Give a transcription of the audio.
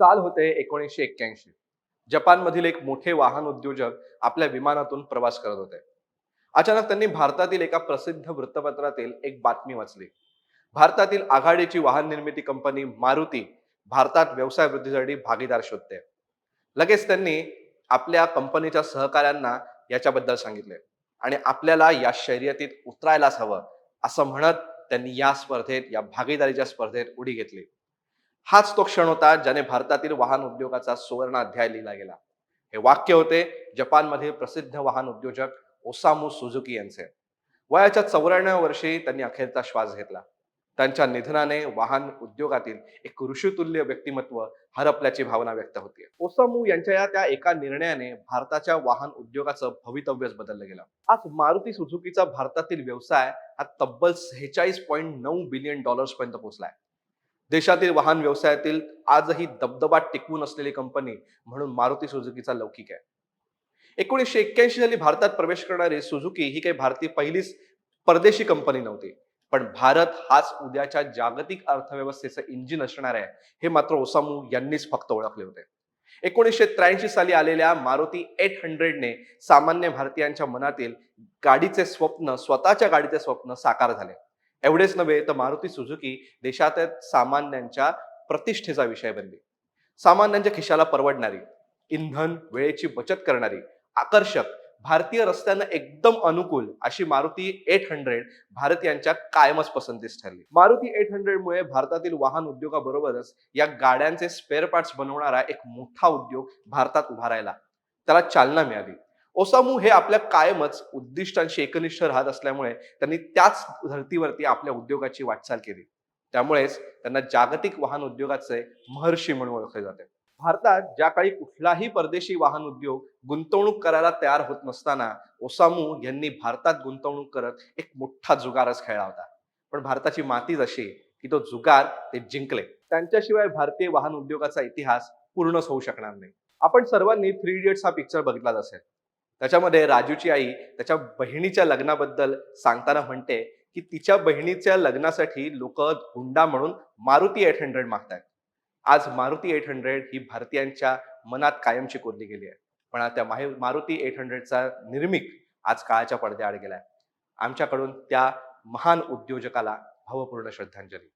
साल होते एकोणीसशे एक्क्याऐंशी. जपानमधील एक मोठे वाहन उद्योजक आपल्या विमानातून प्रवास करत होते. अचानक त्यांनी भारतातील एका प्रसिद्ध वृत्तपत्रातील एक बातमी वाचली. भारतातील आघाडीची वाहन निर्मिती कंपनी मारुती भारतात व्यवसाय वृद्धीसाठी भागीदार शोधते. लगेच त्यांनी आपल्या कंपनीच्या सहकाऱ्यांना याच्याबद्दल सांगितले आणि आपल्याला या शर्यतीत उतरायलाच हवं असं म्हणत त्यांनी या स्पर्धेत या भागीदारीच्या स्पर्धेत उडी घेतली. हाच तो क्षण होता ज्याने भारतातील वाहन उद्योगाचा सुवर्ण अध्याय लिहिला गेला. हे वाक्य होते जपानमधील प्रसिद्ध वाहन उद्योजक ओसामू सुझुकी यांचे. वयाच्या चौऱ्याण्णव वर्षी त्यांनी अखेरचा श्वास घेतला. त्यांच्या निधनाने वाहन उद्योगातील एक ऋषितुल्य व्यक्तिमत्व हरपल्याची भावना व्यक्त होती ओसामू यांच्या या त्या एका निर्णयाने भारताच्या वाहन उद्योगाचं भवितव्यच बदललं गेलं. आज मारुती सुझुकीचा भारतातील व्यवसाय हा तब्बल सेहेचाळीस पॉईंट नऊ बिलियन डॉलर्स पर्यंत पोहोचलाय. देशातील वाहन व्यवसायातील आजही दबदबा टिकवून असलेली कंपनी म्हणून मारुती सुझुकीचा लौकिक आहे. एकोणीसशे एक्क्याऐंशी साली भारतात प्रवेश करणारी सुझुकी ही काही भारतीय पहिलीच परदेशी कंपनी नव्हती. पण भारत हाच उद्याच्या जागतिक अर्थव्यवस्थेचं इंजिन असणार आहे. हे मात्र ओसामू यांनीच फक्त ओळखले होते. एकोणीसशे त्र्याऐंशी साली आलेल्या मारुती एट हंड्रेडने सामान्य भारतीयांच्या मनातील गाडीचे स्वप्न स्वतःच्या गाडीचे स्वप्न साकार झाले. एवढेच नव्हे तर मारुती सुझुकी देशात सामान्यांच्या प्रतिष्ठेचा विषय बनली. सामान्यांच्या खिशाला परवडणारी इंधन वेळेची बचत करणारी आकर्षक भारतीय रस्त्यांना एकदम अनुकूल अशी मारुती एट हंड्रेड भारतीयांच्या कायमच पसंतीस ठरली. मारुती एट हंड्रेड मुळे भारतातील वाहन उद्योगाबरोबरच या गाड्यांचे स्पेअर पार्ट्स बनवणारा एक मोठा उद्योग भारतात उभारायला त्याला चालना मिळाली. ओसामू हे आपल्या कायमच उद्दिष्टांशी एकनिष्ठ राहत असल्यामुळे त्यांनी त्याच धर्तीवरती आपल्या उद्योगाची वाटचाल केली. त्यामुळेच त्यांना जागतिक वाहन उद्योगाचे महर्षी म्हणून ओळखले जाते. भारतात ज्या काळी कुठलाही परदेशी वाहन उद्योग गुंतवणूक करायला तयार होत नसताना ओसामू यांनी भारतात गुंतवणूक करत एक मोठा जुगारच खेळला होता. पण भारताची माती जशी की तो जुगार ते जिंकले. त्यांच्याशिवाय भारतीय वाहन उद्योगाचा इतिहास पूर्णच होऊ शकणार नाही. आपण सर्वांनी थ्री इडियट्स हा पिक्चर बघितलाच असेल. त्याच्यामध्ये राजूची आई त्याच्या बहिणीच्या लग्नाबद्दल सांगताना म्हणते की तिच्या बहिणीच्या लग्नासाठी लोक हुंडा म्हणून मारुती एट हंड्रेड मागतात आज मारुती एट हंड्रेड ही भारतीयांच्या मनात कायमची कोरली गेली आहे. पण त्या मारुती एट हंड्रेडचा निर्मिक आज काळाच्या पडद्याआड गेलाय. आमच्याकडून त्या महान उद्योजकाला भावपूर्ण श्रद्धांजली.